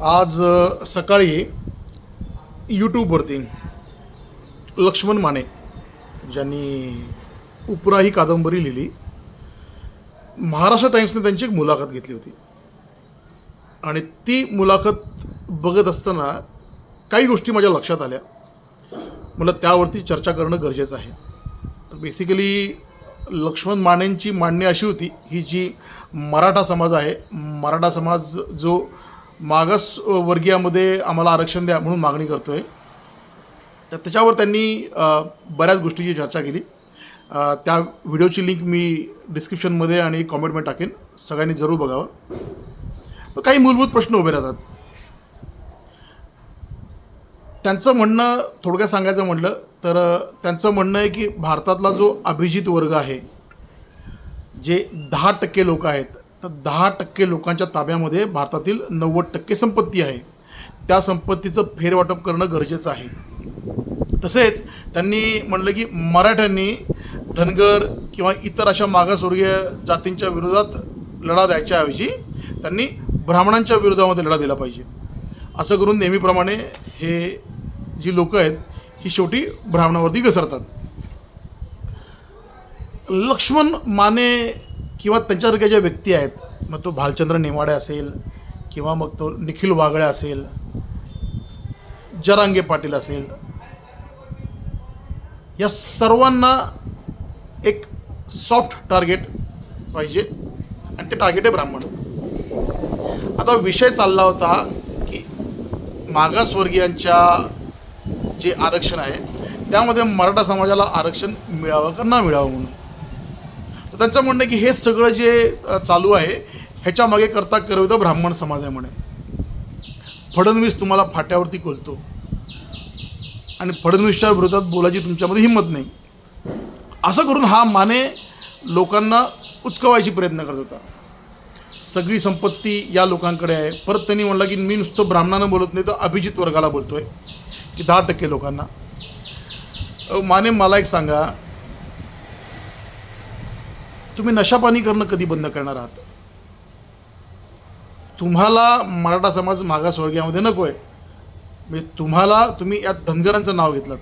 आज सकाळी यूट्यूबवरती लक्ष्मण माने ज्यांनी उपरा ही कादंबरी लिहिली महाराष्ट्र टाईम्सने त्यांची एक मुलाखत घेतली होती. आणि ती मुलाखत बघत असताना काही गोष्टी माझ्या लक्षात आल्या. मला त्यावरती चर्चा करणं गरजेचं आहे. तर बेसिकली लक्ष्मण मानेंची मांडणी अशी होती ही जी मराठा समाज आहे मराठा समाज जो मागास वर्गीयामध्ये आम्हाला आरक्षण द्या म्हणून मागणी करतो आहे तर त्याच्यावर त्यांनी बऱ्याच गोष्टीची चर्चा केली. त्या व्हिडिओची लिंक मी डिस्क्रिप्शनमध्ये आणि कॉमेंटमध्ये टाकेन. सगळ्यांनी जरूर बघावं. काही मूलभूत प्रश्न उभे राहतात. त्यांचं म्हणणं थोडक्यात सांगायचं म्हटलं तर त्यांचं म्हणणं आहे की भारतातला जो अभिजित वर्ग आहे जे दहा टक्के लोक आहेत तर दहा टक्के लोकांच्या ताब्यामध्ये भारतातील नव्वद टक्के संपत्ती आहे. त्या संपत्तीचं फेरवाटप करणं गरजेचं आहे. तसेच त्यांनी म्हणलं की मराठ्यांनी धनगर किंवा इतर अशा मागासवर्गीय जातींच्या विरोधात लढा द्यायच्याऐवजी त्यांनी ब्राह्मणांच्या विरोधामध्ये लढा दिला पाहिजे. असं करून नेहमीप्रमाणे हे जी लोक आहेत ही शेवटी ब्राह्मणावरती घसरतात. लक्ष्मण माने किंवा त्यांच्यासारख्या ज्या व्यक्ती आहेत मग तो भालचंद्र नेमाडे असेल किंवा मग तो निखिल वागळे असेल जरांगे पाटील असेल या सर्वांना एक सॉफ्ट टार्गेट पाहिजे आणि ते टार्गेट आहे ब्राह्मण. आता विषय चालला होता की मागासवर्गीयांच्या जे आरक्षण आहे त्यामध्ये मराठा समाजाला आरक्षण मिळावं का ना मिळावं म्हणून? त्यांचं म्हणणं की हे सगळं जे चालू आहे ह्याच्या मागे करता करविता ब्राह्मण समाज आहे म्हणे. फडणवीस तुम्हाला फाट्यावरती कोलतो आणि फडणवीसच्या विरोधात बोलायची तुमच्यामध्ये हिंमत नाही. असं करून हा माने लोकांना उचकवायची प्रयत्न करत होता. सगळी संपत्ती या लोकांकडे आहे. परत त्यांनी म्हणलं की मी नुसतं ब्राह्मणांना बोलत नाही तर अभिजित वर्गाला बोलतो आहे की दहा टक्के लोकांना. माने मला एक सांगा तुम्ही नशापानी करणं कधी बंद करणार आहात? तुम्हाला मराठा समाज मागासवर्गीयामध्ये नको आहे. म्हणजे तुम्हाला तुम्ही या धनगरांचं नाव घेतलं.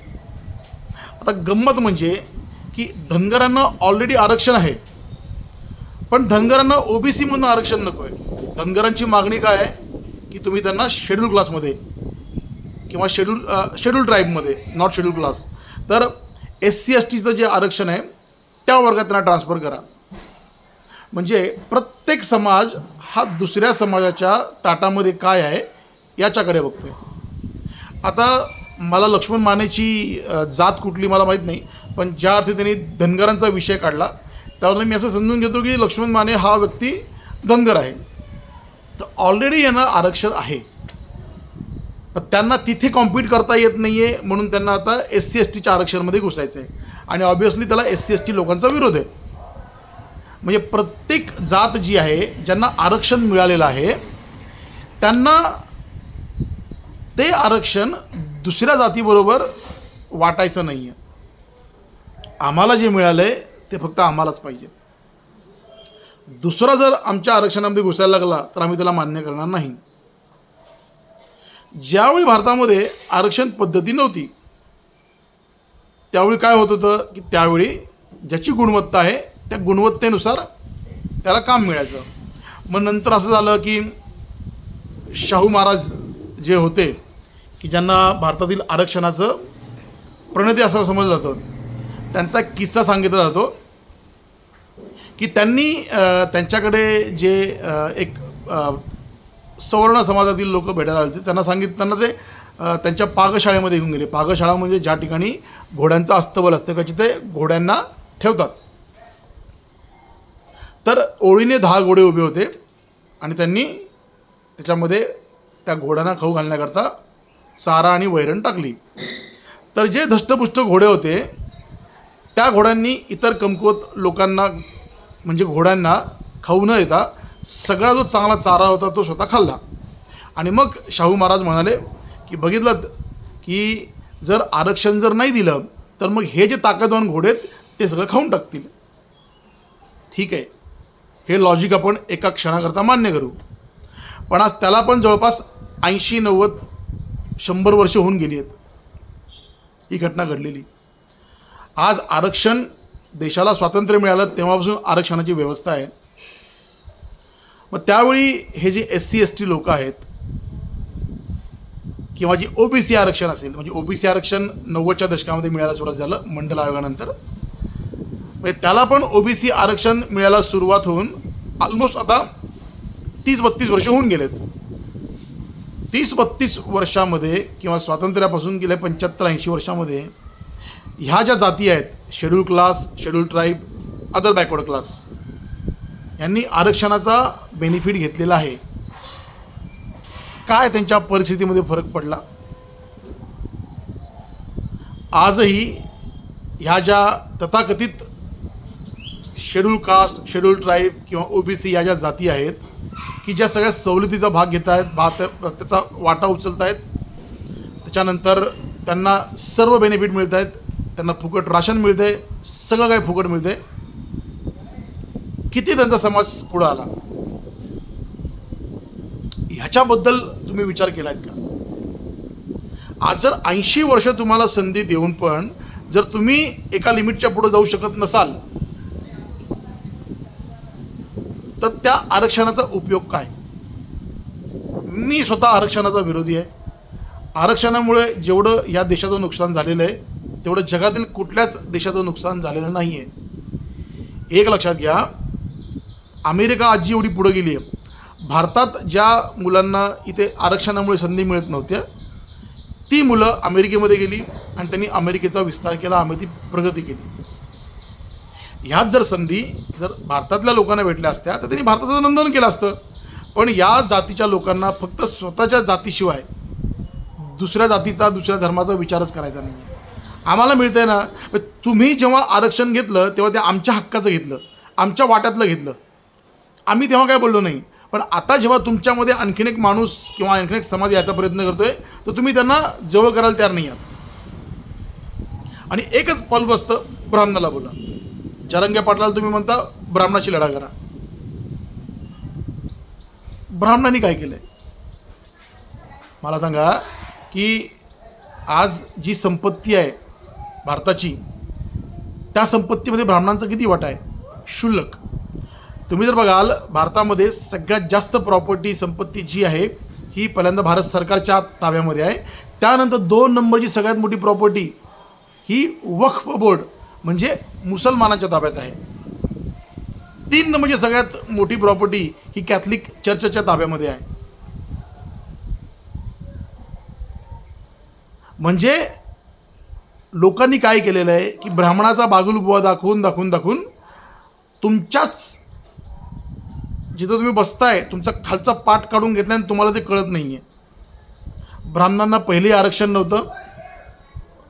आता गंमत म्हणजे की धनगरांना ऑलरेडी आरक्षण आहे. पण धनगरांना ओबीसीमधून आरक्षण नको आहे. धनगरांची मागणी काय आहे? की तुम्ही त्यांना शेड्यूल क्लासमध्ये किंवा शेड्यूल शेड्यूल ट्राईबमध्ये नॉट शेड्यूल क्लास तर एस सी एस टीचं जे आरक्षण आहे त्या वर्गात त्यांना ट्रान्सफर करा. म्हणजे प्रत्येक समाज हा दुसऱ्या समाजाच्या ताटामध्ये काय आहे याच्याकडे बघतोय. आता मला लक्ष्मण मानेची जात कुठली मला माहीत नाही पण ज्या अर्थी त्यांनी धनगरांचा विषय काढला त्यावर मी असं समजून घेतो की लक्ष्मण माने हा व्यक्ती धनगर आहे. तर ऑलरेडी यांना आरक्षण आहे. पण त्यांना तिथे कॉम्पीट करता येत नाही आहे म्हणून त्यांना आता एस सी एस टीच्या आरक्षणामध्ये घुसायचं आहे आणि ऑब्व्हियसली त्याला एस सी एस टी लोकांचा विरोध आहे. म्हणजे प्रत्येक जात जी आहे ज्यांना आरक्षण मिळालेलं आहे त्यांना ते आरक्षण दुसऱ्या जातीबरोबर वाटायचं नाही आहे आम्हाला जे मिळालं आहे ते फक्त आम्हालाच पाहिजे. दुसरा जर आमच्या आरक्षणामध्ये घुसायला लागला तर आम्ही त्याला मान्य करणार नाही. ज्यावेळी भारतामध्ये आरक्षण पद्धती नव्हती त्यावेळी काय होत होतं की त्यावेळी ज्याची गुणवत्ता आहे त्या गुणवत्तेनुसार त्याला काम मिळायचं. मग नंतर असं झालं की शाहू महाराज जे होते की ज्यांना भारतातील आरक्षणाचं प्रणेते असं समजलं जातं. त्यांचा एक किस्सा सांगितला जातो की त्यांनी त्यांच्याकडे जे एक सवर्ण समाजातील लोक भेटायला आले होते त्यांना सांगित त्यांना ते त्यांच्या पाकशाळेमध्ये घेऊन गेले. पाकशाळा म्हणजे ज्या ठिकाणी घोड्यांचं अस्तबल असतं का जिथे घोड्यांना ठेवतात. तर ओळीने दहा घोडे उभे होते आणि त्यांनी त्याच्यामध्ये त्या घोड्यांना खाऊ घालण्याकरता चारा आणि वैरण टाकली. तर जे धष्टपुष्ट घोडे होते त्या घोड्यांनी इतर कमकुवत लोकांना म्हणजे घोड्यांना खाऊ न देता सगळा जो चांगला चारा होता तो स्वतः खाल्ला. आणि मग शाहू महाराज म्हणाले की बघितलं की जर आरक्षण जर नाही दिलं तर मग हे जे ताकदवान घोडे आहेत ते सगळं खाऊन टाकतील. ठीक आहे. हे लॉजिक आपण एका क्षणाकरता मान्य करू. पण आज त्याला पण जवळपास ऐंशी नव्वद शंभर वर्ष होऊन गेली आहेत. ही घटना घडलेली. आज आरक्षण देशाला स्वातंत्र्य मिळालं तेव्हापासून आरक्षणाची व्यवस्था आहे. मग त्यावेळी हे जे एस सी एस टी लोक आहेत किंवा जे ओबीसी आरक्षण असेल म्हणजे ओबीसी आरक्षण नव्वदच्या दशकामध्ये मिळायला सुरुवात झालं मंडल आयोगानंतर म्हणजे त्याला पण ओबीसी आरक्षण मिळायला सुरुवात होऊन ऑलमोस्ट आता तीस बत्तीस वर्ष होऊन गेलेत. तीस बत्तीस वर्षामध्ये किंवा स्वातंत्र्यापासून गेल्या पंच्याहत्तर ऐंशी वर्षामध्ये ह्या ज्या जाती आहेत schedule class schedule tribe other backward class यांनी आरक्षणाचा बेनिफिट घेतलेला आहे. काय त्यांच्या परिस्थितीमध्ये फरक पडला? आजही ह्या ज्या तथाकथित शेड्यूल कास्ट शेड्यूल ट्राईब किंवा ओबीसी या ज्या जाती आहेत की ज्या सगळ्या सवलतीचा भाग घेत आहेत भाग त्याचा वाटा उचलत आहेत त्याच्यानंतर त्यांना सर्व बेनिफिट मिळत आहेत त्यांना फुकट राशन मिळते सगळं काही फुकट मिळते किती त्यांचा समाज पुढं आला? ह्याच्याबद्दल तुम्ही विचार केला आहेत का? आज जर ऐंशी वर्ष तुम्हाला संधी देऊन पण जर तुम्ही एका लिमिटच्या पुढे जाऊ शकत नसाल तर त्या आरक्षणाचा उपयोग काय? मी स्वतः आरक्षणाचा विरोधी आहे. आरक्षणामुळे जेवढं या देशाचं नुकसान झालेलं आहे तेवढं जगातील कुठल्याच देशाचं नुकसान झालेलं नाही आहे एक लक्षात घ्या अमेरिका आजी एवढी पुढं गेली आहे. भारतात ज्या मुलांना इथे आरक्षणामुळे संधी मिळत नव्हत्या ती मुलं अमेरिकेमध्ये गेली आणि त्यांनी अमेरिकेचा विस्तार केला आम्ही ती प्रगती केली. ह्याच जर संधी जर भारतातल्या लोकांना भेटल्या असत्या तर त्यांनी भारताचं नंदन केलं असतं. पण या जातीच्या लोकांना फक्त स्वतःच्या जातीशिवाय दुसऱ्या जातीचा दुसऱ्या धर्माचा विचारच करायचा नाही आम्हाला मिळतं आहे ना तुम्ही जेव्हा आरक्षण घेतलं तेव्हा ते आमच्या हक्काचं घेतलं आमच्या वाट्यातलं घेतलं. आम्ही तेव्हा काय बोललो नाही पण आता जेव्हा तुमच्यामध्ये आणखीन एक माणूस किंवा आणखीन एक समाज यायचा प्रयत्न करतोय तर तुम्ही त्यांना जवळ करायला तयार नाही आहात. आणि एकच पल बसतं ब्राह्मणाला बोला. जरंग्या पाटलाला तुम्ही म्हणता ब्राह्मणाशी लढा करा. ब्राह्मणांनी काय केलंय? मला सांगा की आज जी संपत्ती आहे भारताची त्या संपत्तीमध्ये ब्राह्मणांचा किती वाटा आहे? क्षुल्लक तुम्ही जर बघाल भारतामध्ये सगळ्यात जास्त प्रॉपर्टी संपत्ती जी आहे ही पहिल्यांदा भारत सरकारच्या ताब्यामध्ये आहे. त्यानंतर दोन नंबरची सगळ्यात मोठी प्रॉपर्टी ही वक्फ बोर्ड म्हणजे मुसलमानांच्या ताब्यात आहे. तीन म्हणजे सगळ्यात मोठी प्रॉपर्टी ही कॅथलिक चर्चच्या ताब्यामध्ये आहे. म्हणजे लोकांनी काय केलेलं आहे की ब्राह्मणाचा बागुलबुवा दाखवून दाखवून दाखवून तुमच्याच जिथं तुम्ही बसताय तुमचा खालचा पाठ काढून घेतला आणि तुम्हाला ते कळत नाही आहे ब्राह्मणांना पहिलेही आरक्षण नव्हतं.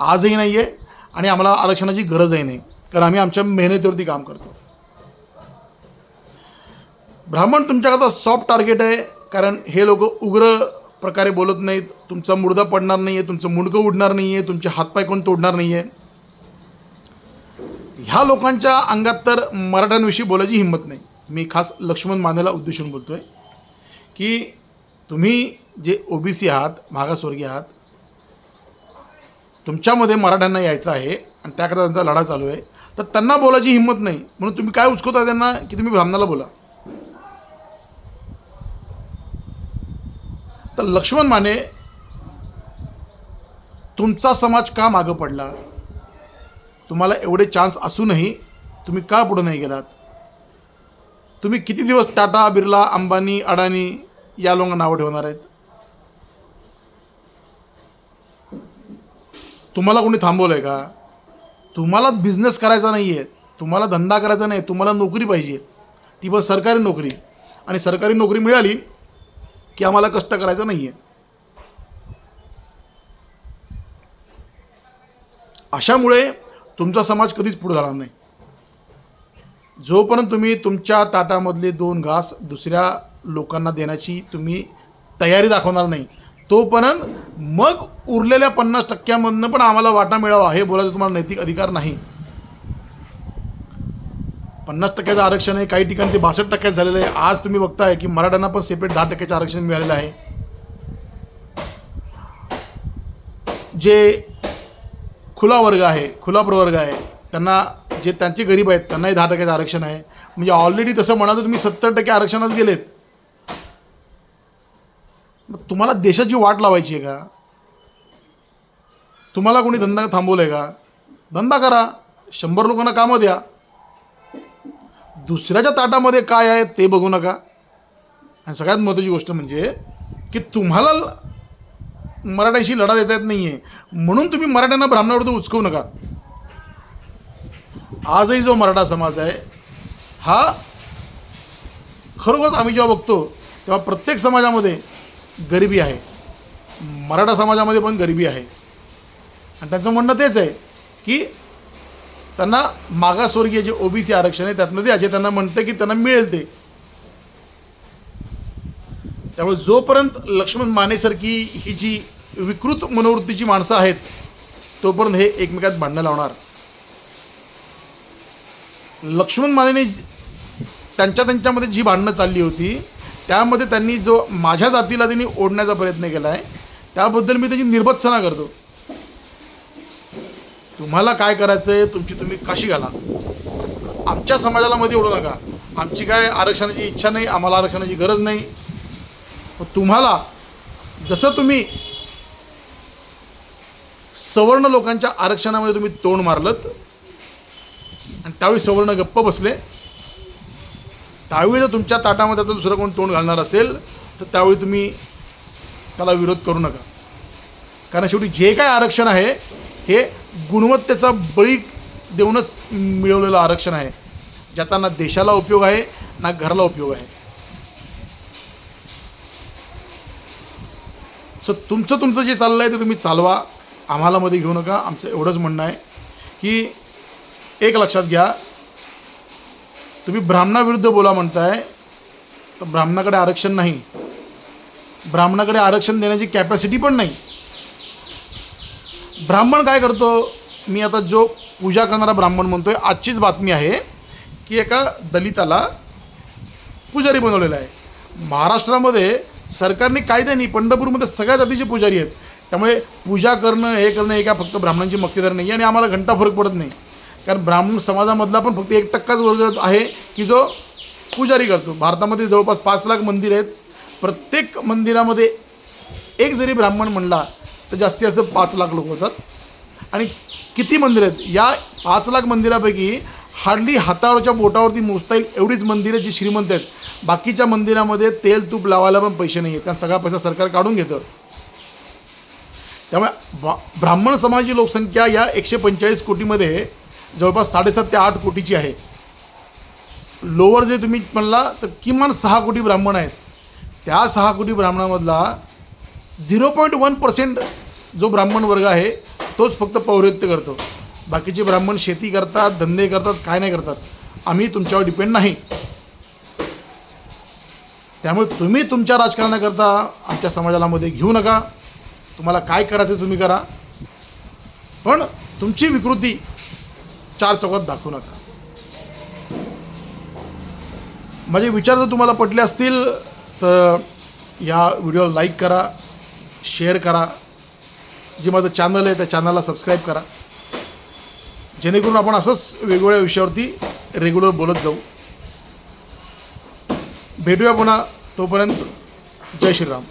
आजही नाही आहे आणि आम्हाला आरक्षणाची गरजही नाही. कारण आम्ही आमच्या मेहनतीवरती काम करतो. ब्राह्मण तुमच्याकरता सॉफ्ट टार्गेट आहे. कारण हे लोक उग्र प्रकारे बोलत नाहीत. तुमचा मुडदा पडणार नाही आहे तुमचं मुंडकं उडणार नाही आहे तुमचे हातपाय कोण तोडणार नाही आहे ह्या लोकांच्या अंगात तर मराठ्यांविषयी बोलायची हिंमत नाही. मी खास लक्ष्मण मानेला उद्देशून बोलतो आहे की तुम्ही जे ओबीसी आहात मागासवर्गीय आहात तुमच्यामध्ये मराठ्यांना यायचं आहे आणि त्याकडे त्यांचा लढा चालू आहे. तर त्यांना बोलायची हिंमत नाही. म्हणून तुम्ही काय उचकवता त्यांना की तुम्ही ब्राह्मणाला बोला? तर लक्ष्मण माने तुमचा समाज का मागं पडला? तुम्हाला एवढे चान्स असूनही तुम्ही का पुढं नाही गेलात? तुम्ही किती दिवस टाटा बिर्ला अंबानी अडानी या लोकांना नावं ठेवणार आहेत? तुम्हाला कोणी थांबवलं आहे का? तुम्हाला बिझनेस करायचा नाही आहे तुम्हाला धंदा करायचा नाही. तुम्हाला नोकरी पाहिजे. ती पण सरकारी नोकरी. आणि सरकारी नोकरी मिळाली की आम्हाला कष्ट करायचं नाही आहे अशामुळे तुमचा समाज कधीच पुढे जाणार नाही. जोपर्यंत तुम्ही तुमच्या ताटामधले दोन घास दुसऱ्या लोकांना देण्याची तुम्ही तयारी दाखवणार नाही तोपर्यंत मग उरलेल्या पन्नास टक्क्यामधनं पण आम्हाला वाटा मिळावा हे बोलायचं तुम्हाला नैतिक अधिकार नाही. पन्नास टक्क्याचं आरक्षण आहे काही ठिकाणी ते बासष्ट टक्क्यात झालेलं आहे. आज तुम्ही बघताय की मराठ्यांना पण सेपरेट दहा टक्क्याचं आरक्षण मिळालेलं आहे. जे खुला वर्ग आहे खुला प्रवर्ग आहे त्यांना जे त्यांचे गरीब आहेत त्यांनाही दहा टक्क्याचं आरक्षण आहे. म्हणजे ऑलरेडी तसं म्हणाल तर तुम्ही सत्तर टक्के आरक्षणात गेलेत. मग तुम्हाला देशाची वाट लावायची आहे का? तुम्हाला कोणी धंदा थांबवलं आहे का? धंदा करा. शंभर लोकांना कामं द्या. दुसऱ्याच्या ताटामध्ये काय आहे ते बघू नका. आणि सगळ्यात महत्त्वाची गोष्ट म्हणजे की तुम्हाला मराठ्यांशी मराठ्याशी लढा देता येत नाही आहे म्हणून तुम्ही मराठ्यांना ब्राह्मणाविरुद्ध उचकवू नका. आजही जो मराठा समाज आहे हा खरोखरच आम्ही जेव्हा बघतो तेव्हा प्रत्येक समाजामध्ये गरिबी आहे. मराठा समाजामध्ये पण गरिबी आहे. आणि त्यांचं म्हणणं तेच आहे की त्यांना मागासवर्गीय जे ओबीसी आरक्षण आहे त्यातनं ते अजय त्यांना म्हणतं की त्यांना मिळेल ते. त्यामुळे जोपर्यंत लक्ष्मण मानेसारखी ही जी विकृत मनोवृत्तीची माणसं आहेत तोपर्यंत हे एकमेकात भांडणं लावणार. लक्ष्मण मानेने त्यांच्या त्यांच्यामध्ये जी भांडणं चालली होती त्यामध्ये त्यांनी जो माझ्या जातीला त्यांनी ओढण्याचा प्रयत्न केला आहे त्याबद्दल मी त्याची निर्भत्सना करतो. तुम्हाला काय करायचं आहे तुमची तुम्ही काशी घाला. आमच्या समाजाला मध्ये ओढू नका. आमची काय आरक्षणाची इच्छा नाही आम्हाला आरक्षणाची गरज नाही. तुम्हाला जसं तुम्ही सवर्ण लोकांच्या आरक्षणामध्ये तुम्ही तोंड मारलत आणि त्यावेळी सवर्ण गप्प बसले त्यावेळी जर तुमच्या ताटामध्ये आता दुसरं कोण तोंड घालणार असेल तर त्यावेळी तुम्ही त्याला विरोध करू नका. कारण शेवटी जे काय आरक्षण आहे हे गुणवत्तेचा बळी देऊनच मिळवलेलं आरक्षण आहे. ज्याचा ना देशाला उपयोग आहे ना घराला उपयोग आहे. सो तुमचं तुमचं जे चाललं आहे ते तुम्ही चालवा. आम्हाला मध्ये घेऊ नका. आमचं एवढंच म्हणणं आहे की एक लक्षात घ्या तुम्ही ब्राह्मणाविरुद्ध बोला म्हणताय तर ब्राह्मणाकडे आरक्षण नाही. ब्राह्मणाकडे आरक्षण देण्याची कॅपॅसिटी पण नाही. ब्राह्मण काय करतो? मी आता जो पूजा करणारा ब्राह्मण म्हणतो आहे आजचीच बातमी आहे की एका दलिताला पुजारी बनवलेला आहे. महाराष्ट्रामध्ये सरकारने कायदे नाही पंढरपूरमध्ये सगळ्या जातीचे पुजारी आहेत. त्यामुळे पूजा करणं हे करणं हे काय फक्त ब्राह्मणांची मक्तेदार नाही आणि आम्हाला घंटा फरक पडत नाही. कारण ब्राह्मण समाजामधला पण फक्त एक टक्काच वर्ग आहे की जो पुजारी करतो. भारतामध्ये जवळपास पाच लाख मंदिर आहेत. प्रत्येक मंदिरामध्ये एक जरी ब्राह्मण म्हणला तर जास्तीत जास्त पाच लाख लोक होतात. आणि किती मंदिरं आहेत? या पाच लाख मंदिरापैकी हार्डली हातावरच्या बोटावरती मोजता येईल एवढीच मंदिरं जी श्रीमंत आहेत. बाकीच्या मंदिरामध्ये तेल तूप लावायला पण पैसे नाही आहेत कारण सगळा पैसा सरकार काढून घेतं. त्यामुळे ब्रा- ब्राह्मण समाजाची लोकसंख्या या एकशे पंचेचाळीस कोटीमध्ये जवळपास साडेसात ते आठ कोटीची आहे. लोअर जे तुम्ही म्हणला तर किमान सहा कोटी ब्राह्मण आहेत. त्या सहा कोटी ब्राह्मणामधला झिरो पॉईंट वन पर्सेंट जो ब्राह्मण वर्ग आहे तोच फक्त पौरोहित्य करतो. बाकीचे ब्राह्मण शेती करतात धंदे करतात काय नाही करतात. आम्ही तुमच्यावर डिपेंड नाही. त्यामुळे तुम्ही तुमच्या राजकारणाकरता आमच्या समाजाला मध्ये घेऊ नका. तुम्हाला काय करायचं तुम्ही करा. पण तुमची विकृती चार चौकात दाखवू नका. माझे विचार जर तुम्हाला पटले असतील तर या व्हिडिओला लाईक करा शेअर करा. जे माझं चॅनल आहे त्या चॅनलला सबस्क्राईब करा. जेणेकरून आपण असंच वेगवेगळ्या विषयावरती रेग्युलर बोलत जाऊ. भेटूया पुन्हा तोपर्यंत जय श्रीराम.